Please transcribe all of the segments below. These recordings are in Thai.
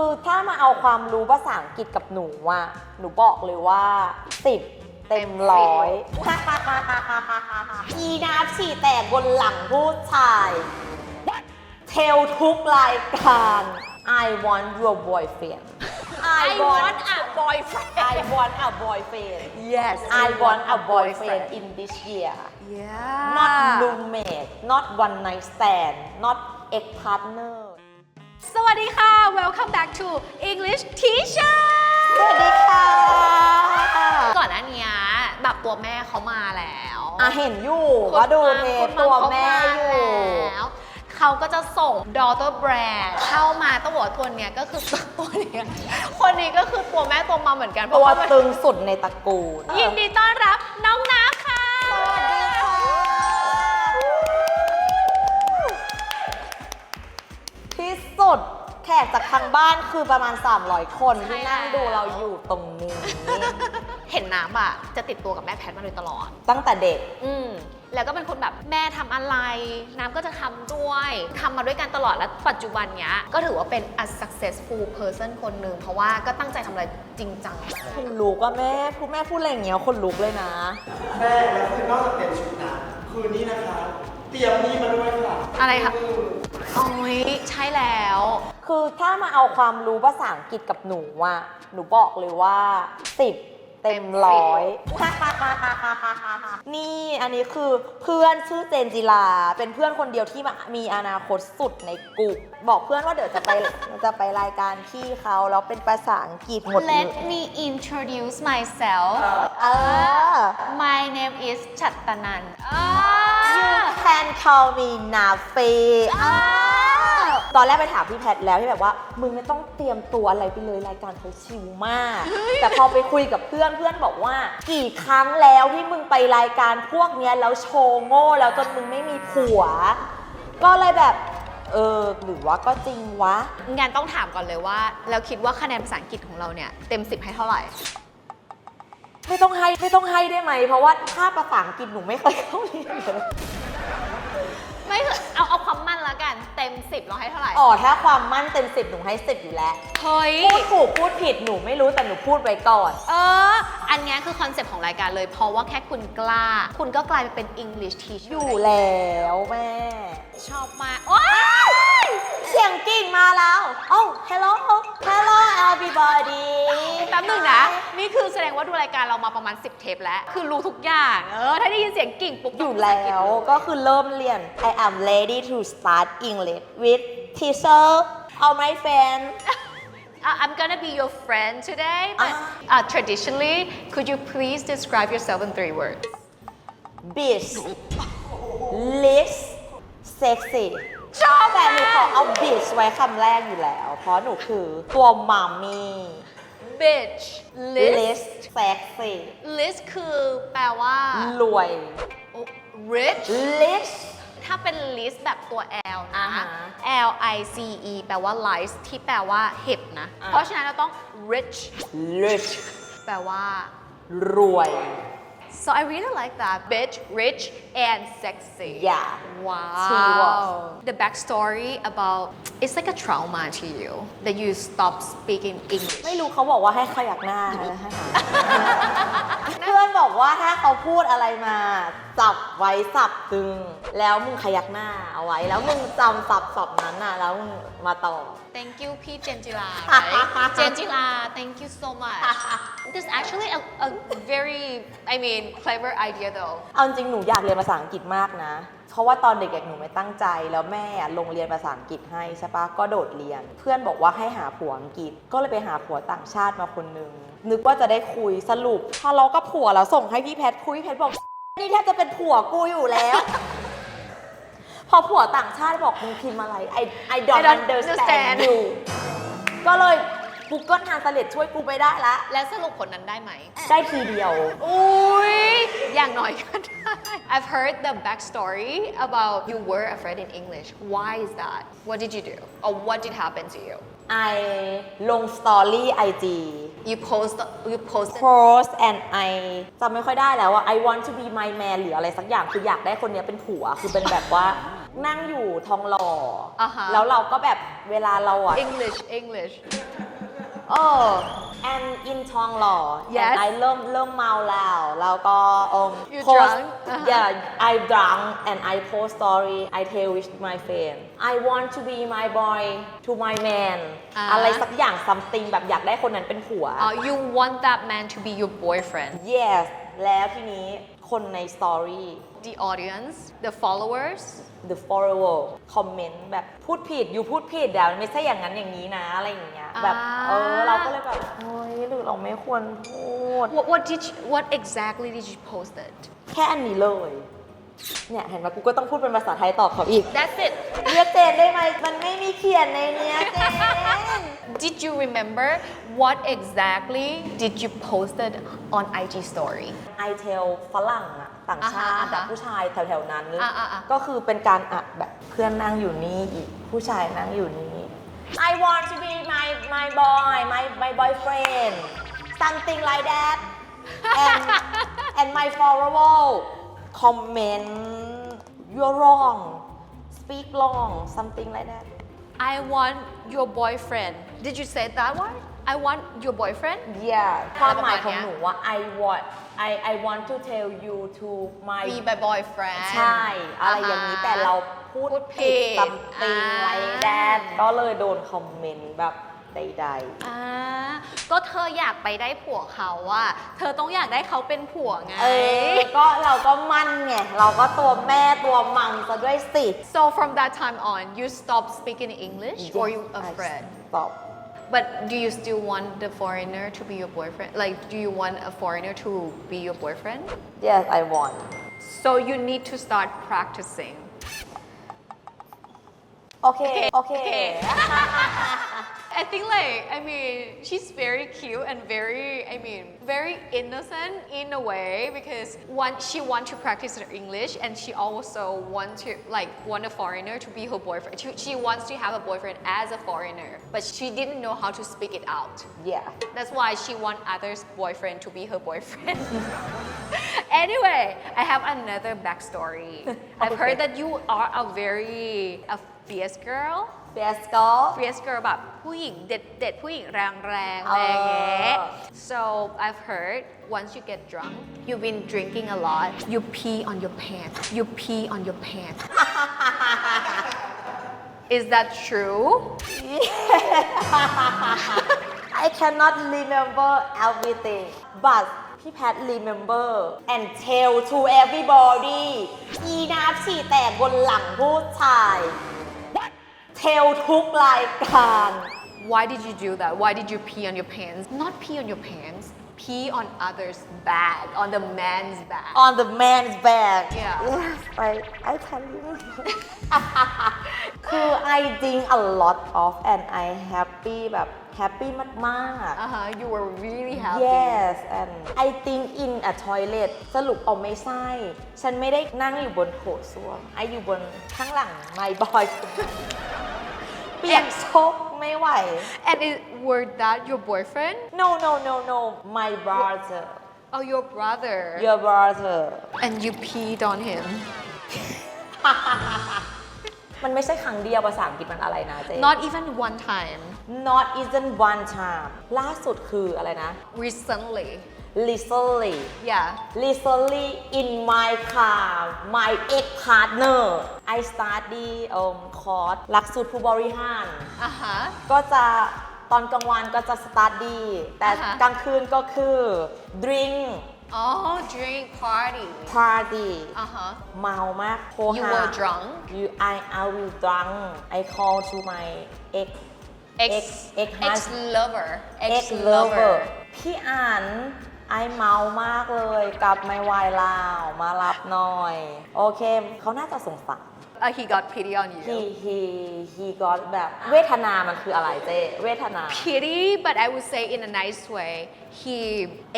คือถ้ามาเอาความรู้ภาษาอังกฤษกับหนูอะหนูบอกเลยว่า10เต็มร้อย อีนาบฉี่แตกบนหลังผู้ชาย เทลทุกรายการ I want your boyfriend I want a boyfriend I want a boyfriend yes I want a boyfriend in this year yeah not roommate not one night stand not ex partner สวัสดีค่ะ welcome back to English Teacher สวัสดีค่ะ ก่อนหน้านี้แบบตัวแม่เขามาแล้วอะเห็นอยู่ก็ดูเทปคุณมัมตัวเขาแม่อยู่แล้วเขาก็จะส่ง daughter brand เข้ามาต้องบอกว่าตัวเนี้ยก็คือตัวเนี้ยคนนี้ก็คือตัวแม่ตัวมาเหมือนกันเพตัวราะว่ามันตึงสุดในตระกูลยินดีต้อนรับน้องนับ ทางบ้านคือประมาณ 300 คนที่นั่งดูเราอยู่ตรงนี้ เห็นน้ำอะ จะติดตัวกับแม่แพทมาโดยตลอด ตั้งแต่เด็ก อืมแล้วก็เป็นคนแบบแม่ทำอะไร น้ำก็จะทำด้วยทำมาด้วยกันตลอดและปัจจุบันเนี้ยก็ถือว่าเป็น a successful person คนหนึ่งเพราะว่าก็ตั้งใจทำอะไรจริงจังมากคนลุกก็แม่พูดแม่พูดอะไรอย่างเงี้ยคนลุกเลยนะ แม่แล้วคือนอกจากเตรียมชุดนะคืนนี้นะคะ เตรียมนี่มาด้วยค่ะอะไรคะโอ้ยใช่แล้ว คือถ้ามาเอาความรู้ภาษาอังกฤษกับหนูอะหนูบอกเลยว่า10เต็มร้อย นี่อันนี้คือเพื่อนชื่อเจนจิลา เป็นเพื่อนคนเดียวที่มีอนาคตสุดในกลุ่มบอกเพื่อนว่าเดี๋ยวจะไปจะไปรายการพี่เขาแล้วเป็นภาษาอังกฤษหมดเลย Let me introduce myself เออ My name is ชัตตนันอ่า You can call me นาเฟ ตอนแรกไปถามพี่แพทแล้วที่แบบว่า มึงไม่ต้องเตรียมตัวอะไรไปเลยรายการเขาชิวมาก แต่พอไปคุยกับเพื่อนเพื่อนบอกว่า กี่ครั้งแล้วที่มึงไปรายการพวกเนี้ยแล้วโชว์โง่แล้วจนมึงไม่มีผัว ก็เลยแบบเออหรือว่าก็จริงวะ งานต้องถามก่อนเลยว่า แล้วคิดว่าคะแนนภาษาอังกฤษของเราเนี่ยเต็ม 10 ให้เท่าไหร่ ไม่ต้องให้ไม่ต้องให้ได้ไหม เพราะว่าถ้าภาษาอังกฤษหนูไม่เคยเข้าเรียนเลย ไม่คือเอาเอาความมั่น ละกันเต็ม 10 เราให้เท่าไหร่อ๋อถ้าความมั่นเต็มสิบหนูให้สิบอยู่แล้ว เฮ้ย พูดถูกพูดผิดหนูไม่รู้แต่หนูพูดไว้ก่อน เออ อันเนี้ยคือคอนเซปต์ของรายการเลย เพราะว่าแค่คุณกล้า คุณก็กลายไปเป็น English teacher อยู่แล้วแม่ชอบมากว้ายเสียงกิ่งมาแล้ว โอ้ hello hello everybody แป๊บหนึงนะ นี่คือแสดงว่าดูรายการเรามาประมาณ 10 เทปแล้ว คือรู้ทุกอย่าง เออ ถ้าได้ยินเสียงกิ่งปุ๊บอยู่แล้วก็คือเริ่มเรียน I am ready to start English with teacher all my friend Uh, I'm gonna be your friend today but uh, traditionally could you please describe yourself in three words bitch list sexy ชอบแต่หนูขอมากเอา bitch ไว้คำแรกอยู่แล้ว เพราะหนูคือตัวมัมมี่ bitch list list sexy list คือแปลว่ารวย rich list ถ้าเป็น list แบบตัว L อ่านะฮะ L I C E แปลว่า lice ที่แปลว่าเห็บนะอ่าเพราะฉะนั้นเราต้อง rich rich แปลว่ารวย so I really like that bitch rich and sexy Yeah. wow She was. the backstory about it's like a trauma to you that you stop speaking English ไม่รู้เขาบอกว่าให้ขยักหน้าให้หาเพื่อน บอกว่าถ้าเขาพูดอะไรมาจับไว้สับตึง แล้วมึงขยักหน้าเอาไว้ แล้วมึงจำสับสับนั้นน่ะ แล้วมึงมาต่อ Thank you พี่เจนจิลา right? เจนจิลา thank you so much this is actually a, a very I mean clever idea though เอาจริงหนูอยากเรียนภาษาอังกฤษมากนะ เพราะว่าตอนเด็กๆหนูไม่ตั้งใจ แล้วแม่อะลงเรียนภาษาอังกฤษให้ใช่ปะก็โดดเรียน เพื่อนบอกว่าให้หาผัวอังกฤษ ก็เลยไปหาผัวต่างชาติมาคนนึง นึกว่าจะได้คุยสรุปทะเลาะกับผัวแล้วส่งให้พี่แพทคุยพี่แพทบอกนี่แทบจะเป็นผัวกูอยู่แล้ว พอผัวต่างชาติบอกมึงพิมพ์อะไร I I don't I don't understand understand you ก็เลย Google Translate ช่วยกูไม่ได้ละ และสรุปผลนั้นได้ไหม ได้ทีเดียว อุ้ยอย่างน้อยก็ได้ I've heard the backstory about you were afraid in English why is that what did you do or what did happen to you I ลงสตอรี่ IG you post you posted post and I จำไม่ค่อยได้แล้วอะ I want to be my man หรืออะไรสักอย่างคืออยากได้คนเนี้ยเป็นผัว คือเป็นแบบว่านั่งอยู่ทองหล่ออาฮะ แล้วเราก็แบบเวลาเราอะ English English เออ and in ทองหล่อ Yes and I เริ่มเริ่มเมาแล้ว แล้วก็ um You post drunk? Uh-huh. yeah I drunk and I post story I tell with my friend I want to be my boy to my man อ่า อะไรสักอย่าง something แบบอยากได้คนนั้นเป็นผัว uh, you want that man to be your boyfriend yes แล้วทีนี้คนใน story the audience the followers the follower คอมเมนต์แบบพูดผิดอยู่พูดผิดเดี๋ยวไม่ใช่อย่างนั้นอย่างนี้นะ อะไรอย่างเงี้ยแบบอ่าเออเราก็เลยแบบเฮ้ยหรือเราไม่ควรพูด what, what did you, what exactly did you post it แค่อันนี้เลย เนี่ยเห็นไหมกูก็ต้องพูดเป็นภาษาไทยตอบเขาอีก that's it เรียกเจนได้ไหมมันไม่มีเขียนในเนี้ยเจน did you remember what exactly did you posted on IG story ไอเทลฝรั่งอะต่างชาติอ่าฮะอ่าอะฮะผู้ชายแถวๆนั้น อ่าอ่าอ่า ก็คือเป็นการอัดแบบเพื่อนนั่งอยู่นี่อีกผู้ชายนั่งอยู่นี่ I want to be my my boy my my boyfriend something like that and and my follower comment you're wrong speak wrong something like that I want your boyfriend did you say that one I want your boyfriend yeah ความหมายของ ประมาณเนี้ย หนูว่า I want I I want to tell you to my be my boyfriend ใช่ อะไรอย่างนี้ อ่าฮะ แต่เราพูด พูดผิด ซัมติง อ่า ไรแดนก็เลยโดนคอมเมนต์แบบใด อ่า ก็เธออยากไปได้ผัวเขาอะเธอต้องอยากได้เขาเป็นผัวไงๆเออ ก็เราก็มั่นไง เราก็ตัวแม่ตัวมังซะด้วยสิ so from that time on you stop speaking English or you afraid stop but do you still want the foreigner to be your boyfriend like do you want a foreigner to be your boyfriend yes I want so you need to start practicing โอเค โอเค I think like I mean she's very cute and very I mean very innocent in a way because one she want to practice her English and she also want to like want a foreigner to be her boyfriend. She, she wants to have a boyfriend as a foreigner, but she didn't know how to speak it out. yeah That's why she want others boyfriend to be her boyfriend. anyway, I have another backstory. I've heard that you are a very a fierce girl. เฟสโก เฟสเกิร์ลแบบผู้หญิงเด็ดเด็ดผู้หญิงแรงแรงอะไรอย่างเงี้ย oh. eh. so I've heard once you get drunk you've been drinking a lot you pee on your pants you pee on your pants. Is that true? I cannot remember everything but พี่แพท remember and tell to everybody. อีน้ำฉี่แตกบนหลังผู้ชาย tell ทุกรายการ why did you do that why did you pee on your pants not pee on your pants pee on others bag on the man's bag on the man's back Yeah. yes I I can remember คือ I drink a lot of and I happy แบบ happy มากๆ uh-huh you were really happy Yes and I think in a toilet สรุปเอาไม่ใช่ ฉันไม่ได้นั่งอยู่บนโถส้วมไออยู่บนข้างหลัง my boy เปียกโชกไม่ไหว and it, were that your boyfriend no no no no my brother oh your brother your brother And you peed on him. มันไม่ใช่ครั้งเดียวภาษาอังกฤษมันอะไรนะเจ๊ Not even one time. not even one time ล่าสุดคืออะไรนะ Recently. Recently Yeah. recently in my car my ex partner I study um course หลักสูตรผู้บริหาร Uh huh. ก็จะตอนกลางวันก็จะ study แต่อ่าฮะ กลางคืนก็คือ drink Oh, drink party. party Uh huh. เมามากโทร You หา were drunk. you I I will drunk I call to my ex Ex Ex- ex ex husband. lover. ex lover พี่อ่าน ไอเมามากเลย กลับไม่ไหวแล้วมารับหน่อย โอเค เขาน่าจะสงสาร Uh, he got pity on you. he he he got แบบเวทนามันคืออะไรเจ๊เวทนา Pity, but I would say in a nice way. He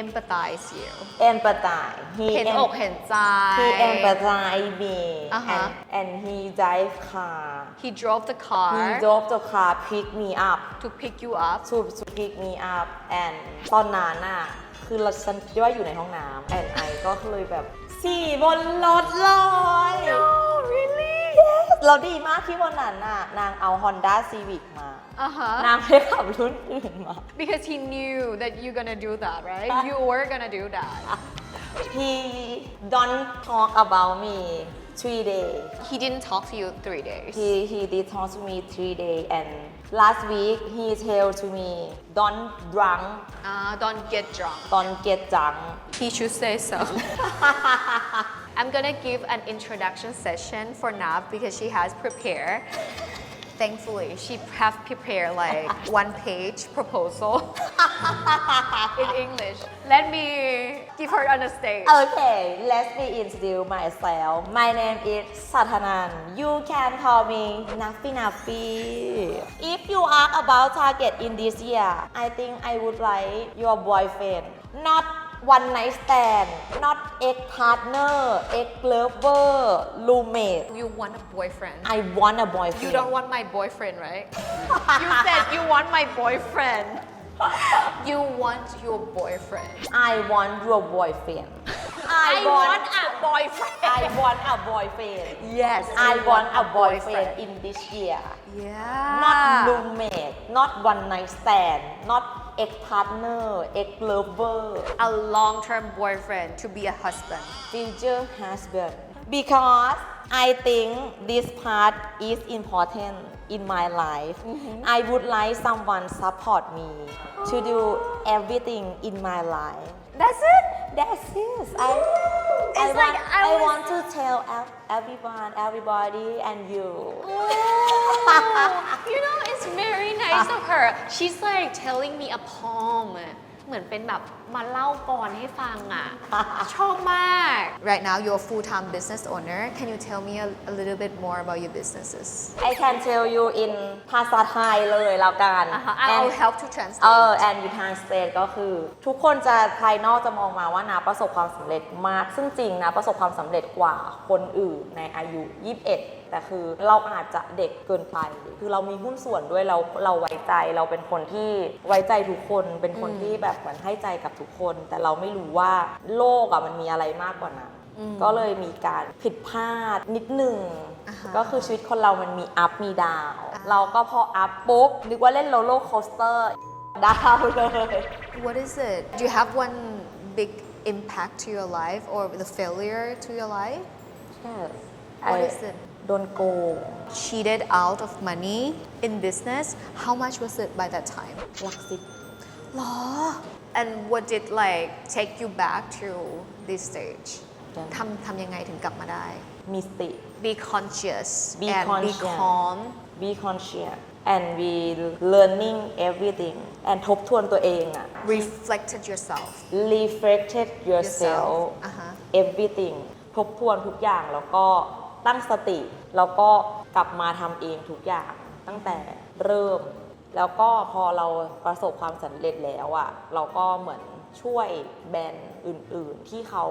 empathized you. empathize he เห็น em- อกเห็นใจ he empathize me อ่าฮะ and and he drive car He drove the car he drove the car pick me up to pick you up. to to pick me up and ตอนนั้นน่ะคือเราฉันว่าอยู่ในห้องน้ำ and I ก็เลยแบบสี่บนรถเลย No, really? yes เราดีมากที่วันนั้นน่ะนางเอา Honda Civic มา Uh huh. นางไม่ขับรุ่นอื่นมา Because he knew that you're gonna do that, right? You were gonna do that. He don't talk about me three days He didn't talk to you three days. he he did talk to me three days and last week he tell to me don't drunk Uh, don't get drunk. don't get drunk He should say so. I'm gonna give an introduction session for Nav because she has prepared. Thankfully, she have prepared like one page proposal in English. Let me give her on the stage. Okay, let me introduce myself. My name is Satanan. You can call me Nafi Nafi. If you are about target in this year, I think I would like your boyfriend. Not one night stand, not ex partner, ex lover, roommate. You want a boyfriend. I want a boyfriend. You don't want my boyfriend, right? you said you want my boyfriend. You want your boyfriend. I want your boyfriend. I want a boyfriend. I want a boyfriend. Yes, I want a boyfriend. in this year. Yeah. not roommate, not one night stand, not ex partner, ex lover, a long-term boyfriend to be a husband. future husband. Because I think this part is important in my life. Mm-hmm. I would like someone support me to do everything in my life. That's it. That's it. I, I, It's want, like I I was- want to tell ev- everyone, everybody, and you. Oh, you know, it's very nice of her. She's like telling me a poem เหมือนเป็นแบบมาเล่ากรให้ฟังอะ ชอบมาก Right now you're a full-time business owner. Can you tell me a, a little bit more about your businesses? I can tell you in ภาษาไทยเลยแล้วกัน Uh-huh. And- I'll help to เอ translate. อ and you translate ก็คือ ทุกคนจะภายนอกจะมองมาว่านาประสบความสำเร็จมาก ซึ่งจริงนะประสบความสำเร็จกว่าคนอื่นในอายุ 21 แต่คือเราอาจจะเด็กเกินไป คือเรามีหุ้นส่วนด้วยเราเราไว้ใจเราเป็นคนที่ไว้ใจทุกคน เป็นคนที่แบบเหมือนให้ใจกับทุกคน แต่เราไม่รู้ว่าโลกอะมันมีอะไรมากกว่านั้นก็เลยมีการผิดพลาดนิดหนึ่งอ่าฮะก็คือชีวิตคนเรามันมีอัพมีดาว เราก็พออัพปุ๊บนึกว่าเล่นโรลเลอร์โคสเตอร์ดาวเลย What is it? Do you have one big impact to your life or the failure to your life? What is it? โดนโกง Cheated out of money in business. How much was it by that time? หลักสิบ Law. And what did like take you back to this stage? ยังทำทำยังไงถึงกลับมาได้ มีสติ Be conscious Be and be conscious calm. be conscious and we learning everything and ทบทวนตัวเองอะ Reflected yourself. reflected yourself อ่าฮะ everything ทบทวนทุกอย่างแล้วก็ ตั้งสติ แล้วก็กลับมาทำเองทุกอย่างตั้งแต่เริ่ม แล้วก็พอเราประสบความสำเร็จแล้วอะเราก็เหมือนช่วยแบรนด์อื่น ๆ ที่เขา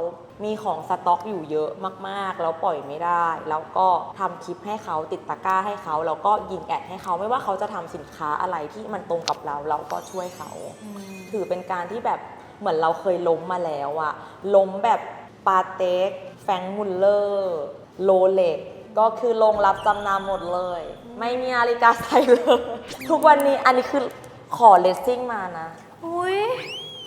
มีของสต็อกอยู่เยอะมากๆ แล้วปล่อยไม่ได้ แล้วก็ทำคลิปให้เขาติดตะกร้าให้เขาแล้วก็ยิงแอดให้เขาไม่ว่าเขาจะทำสินค้าอะไรที่มันตรงกับเราเราก็ช่วยเขา ถือเป็นการที่แบบเหมือนเราเคยล้มมาแล้วอะล้มแบบปาเต็กแฟรงค์มุลเลอร์ โรเล็กก็คือลงรับจำนำหมดเลย ไม่มีนาฬิกาใส่เลย ทุกวันนี้อันนี้คือขอเลสซิ่งมานะ อุ้ย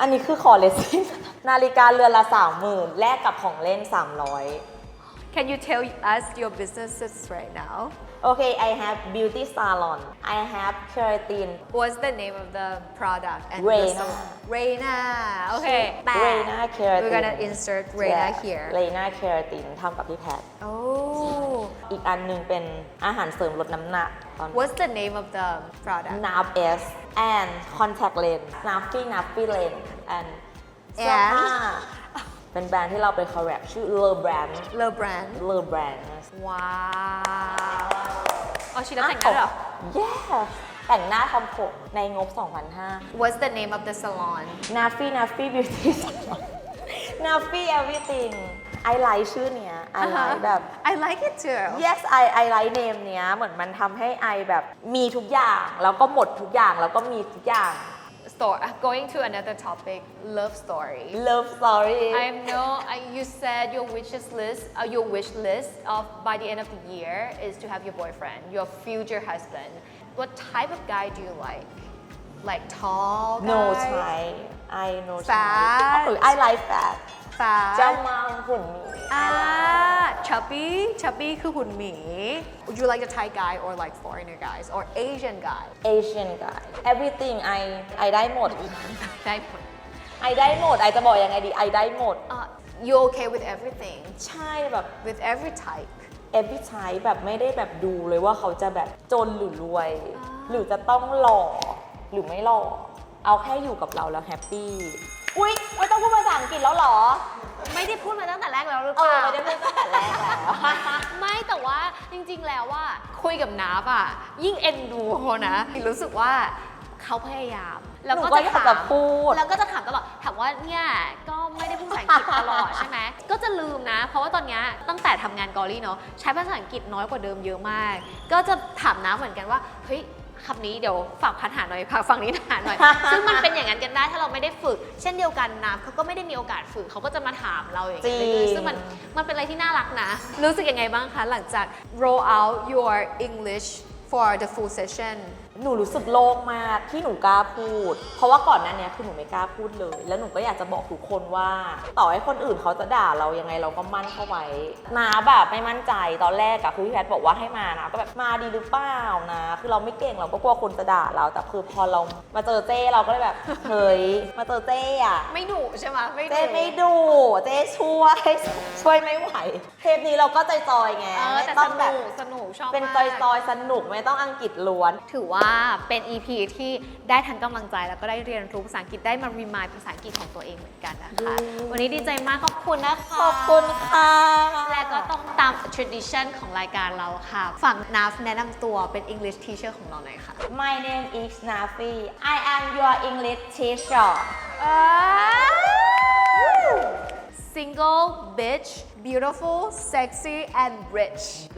อันนี้คือขอเลสซิ่ง นาฬิกาเรือนละสามหมื่นแลกกับของเล่น 300 Can you tell us your businesses right now? โอเค I have beauty salon I have keratin What's the name of the product? And the Reina. salon? Reina. Okay. Reina Keratin We're gonna insert Reina here. Reina keratin ทำกับพี่แพท Oh. อีกอันหนึงเป็นอาหารเสริมลดน้ำหนักตอน What's the name of the product? NAP S and contact lens Nappy Nappy lens and เสื้อ And? ผ้าเป็นแบรนด์ที่เราไปคอลแลบชื่อ Le Brand Le Brand. Le Brand ว้าว อ๋อชีแล้วแต่งงานเหรอ yes แต่งหน้าทำผมในงบ2,500 What's the name of the salon? Nappy Nappy Beauty Salon Nappy Everything I like ชื่อเนี้ย I like แบบ I like it too. yes I I like name เนี้ยเหมือนมันทำให้ไอแบบมีทุกอย่าง แล้วก็หมดทุกอย่างแล้วก็มีทุกอย่าง story going to another topic love story. Love story. I know I, you said your wishes list uh, your wish list of by the end of the year is to have your boyfriend your future husband. What type of guy do you like? Like tall no guy? try I no Fat. oh, I like fat fat เจ้ามังหุ่นหมีอ่า chubby chubby คือหุ่นหมี Would you like a Thai guy or like foreigner guys or Asian guy Asian guy everything I I ได้หมด ได้ผล I ได้หมด I จะบอกยังไงดี I ได้หมด uh, you okay with everything ใช่แบบ with every type every type แบบไม่ได้แบบดูเลยว่าเขาจะแบบจนหรือรวย หรือจะต้องหล่อหรือไม่หล่อ เอาแค่อยู่กับเราแล้วแฮปปี้ อุ๊ยไม่ต้องพูดภาษาอังกฤษแล้วเหรอ ไม่ได้พูดมาตั้งแต่แรกแล้วหรือเอเปอล่า ไม่ได้พูดตั้งแต่แรกแล้ว ไม่แต่ว่าจริงๆแล้วว่าคุยกับนับอะ ยิ่งเอ็นดูเขานะรู้สึกว่าเขาพยายาม แล้วหนูก็ก็จะอยากถาจะมพูด แล้วก็จะถามตลอดถามว่าเนี่ยก็ไม่ได้พูดภาษาอังกฤษตลอดใช่ไหมก็จะลืมนะ เพราะว่าตอนเนี้ยตั้งแต่ทำงานกอรี่เนาะใช้ภาษาอังกฤษน้อยกว่าเดิมเยอะมาก ก็จะถามน้าเหมือนกันว่าเฮ้ย คำนี้เดี๋ยวฝากพัดหาหน่อยฝากฝั่งนี้หาหน่อย ซึ่งมันเป็นอย่างนั้นกันได้ถ้าเราไม่ได้ฝึก เช่นเดียวกันนะเขาก็ไม่ได้มีโอกาสฝึกเขาก็จะมาถามเราอย่างเงี้ยจริง เรื่อยๆซึ่งมันมันเป็นอะไรที่น่ารักนะ รู้สึกยังไงบ้างคะ หลังจาก roll out your English for the full session หนูรู้สึกโล่งมากที่หนูกล้าพูด เพราะว่าก่อนหน้านี้คือหนูไม่กล้าพูดเลย แล้วหนูก็อยากจะบอกทุกคนว่า ต่อให้คนอื่นเขาจะด่าเรายังไงเราก็มั่นเข้าไว้นาแบบไม่มั่นใจตอนแรกอะคือพี่แพทย์บอกว่าให้มานะก็แบบมาดีหรือเปล่านะ คือเราไม่เก่งเราก็กลัวคนจะด่าเรา แต่คือพอเรามาเจอเจ้เราก็เลยแบบเฮ้ยมาเจอเจ้อะไม่ดุใช่ไหมไม่ดุเจ๊ไม่ดูเจ๊ช่วยช่วยไม่ไหวเทปนี้เราก็ใจจอยๆไงเออไม่แต่ต้สองแบนุบกสนุกชอบเป็นมากจอยๆสนุกไม่ต้องอังกฤษล้วนถือว่าเป็น EP ที่ได้ทั้งกำลังใจแล้วก็ได้เรียนรู้ภาษาอังกฤษได้มารีมายภาษาอังกฤษของตัวเองเหมือนกันนะคะ วันนี้ดีใจมากขอบคุณนะคะ ขอบคุณค่ะ และก็ต้องตาม tradition ของรายการเราค่ะ ฝั่งนัฟแนะนำตัวเป็น English teacher ของเราหน่อยค่ะ My name is Nafi I am your English teacher Single, bitch, beautiful, sexy, and rich.